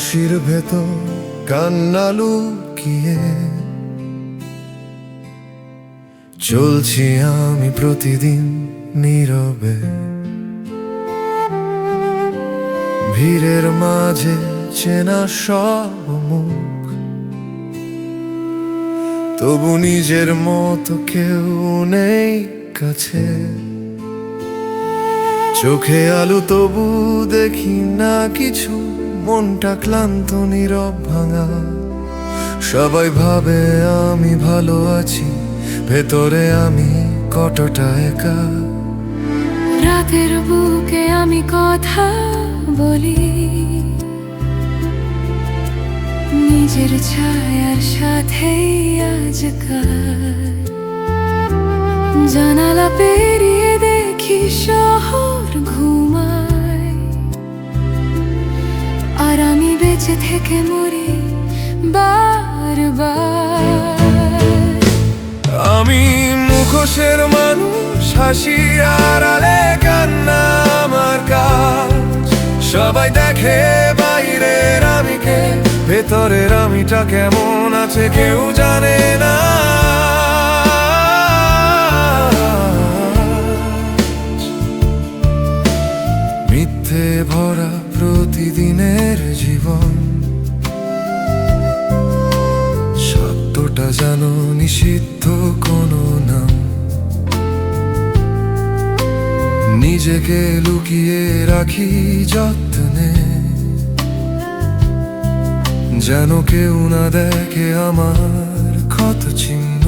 হাসির ভেতর কান্না লুকিয়ে চলছি আমি প্রতিদিন নীরবে। ভিড়ের মাঝে চেনা সব মুখ। তবু নিজের মতো কেউ নেই কাছে। চোখে আলো তবু দেখি না কিছু, মনটা ক্লান্ত, নীরব ভাঙা। সবাই ভাবে আমি ভালো আছি। ভেতরে আমি কতটা একা? রাতের বুকে আমি কথা বলি। নিজের ছায়ার সাথেই জানালা পেরিয়ে দেখি শহর ঘুমায়। আর আমি বেঁচে থেকে মরি বারবার। মুখোশের মানুষ হাসি আড়ালে কান্না আমার কাজ। সবাই দেখে বাইরের আমিকে, ভেতরের আমিটা কেমন আছে কেউ জানে না। ভরা প্রতিদিনের জীবন। সত্যটা জানো নিষিদ্ধ কোনো নাম নিজেকে লুকিয়ে রাখি যত্নে। যেন কেউ না দেখে আমার ক্ষত চিহ্ন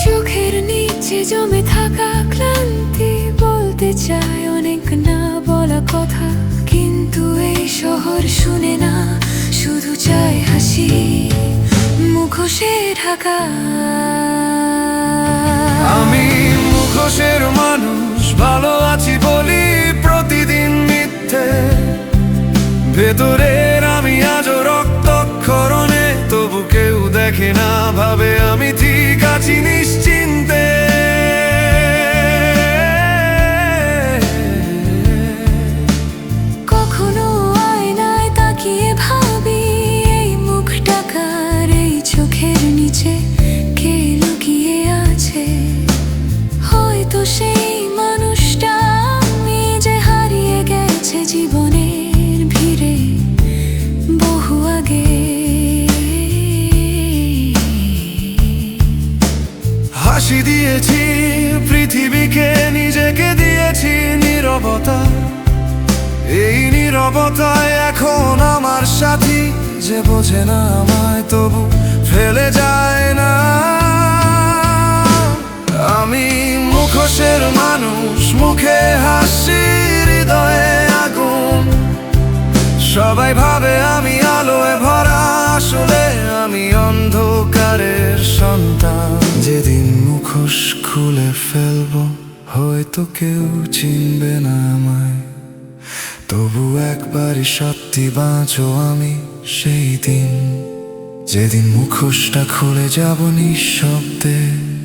চোখের নিচে জমে থাকা ক্লান্তি বলতে চায় অনেক না বলা কথা। কিন্তু এই শহর শুনে না, শুধু চায় হাসি মুখোশে ঢাকা। মুখোশের মানুষ, ভালো আছি বলি প্রতিদিন মিথ্যে। ভেতরের আমি আজও রক্তক্ষরণে, তবু কেউ দেখে না, ভাবে আমি ঠিক আছি নিশ্চিন্তে হয়তো সেই মানুষটা আমি যে হারিয়ে গেছে জীবনের ভিড়ে বহু আগে। হাসি দিয়েছি, পৃথিবীকে নিজেকে দিয়েছি নীরবতা। এই নীরবতায় এখন আমার সাথী, যে বোঝে না আমায় তবু ফেলে যায় না মুখোশের মানুষ, মুখে হাসি হৃদয়ে আগুন। সবাই ভাবে আমি আলোয় ভরা, আসলে আমি অন্ধকারের সন্তান। যেদিন মুখোশ খুলে ফেলব, হয়তো কেউ চিনবে না আমায়। তবু একবারই সত্যি বাঁচো আমি সেই দিন। যেদিন মুখোশটা খুলে যাব নিঃশব্দে।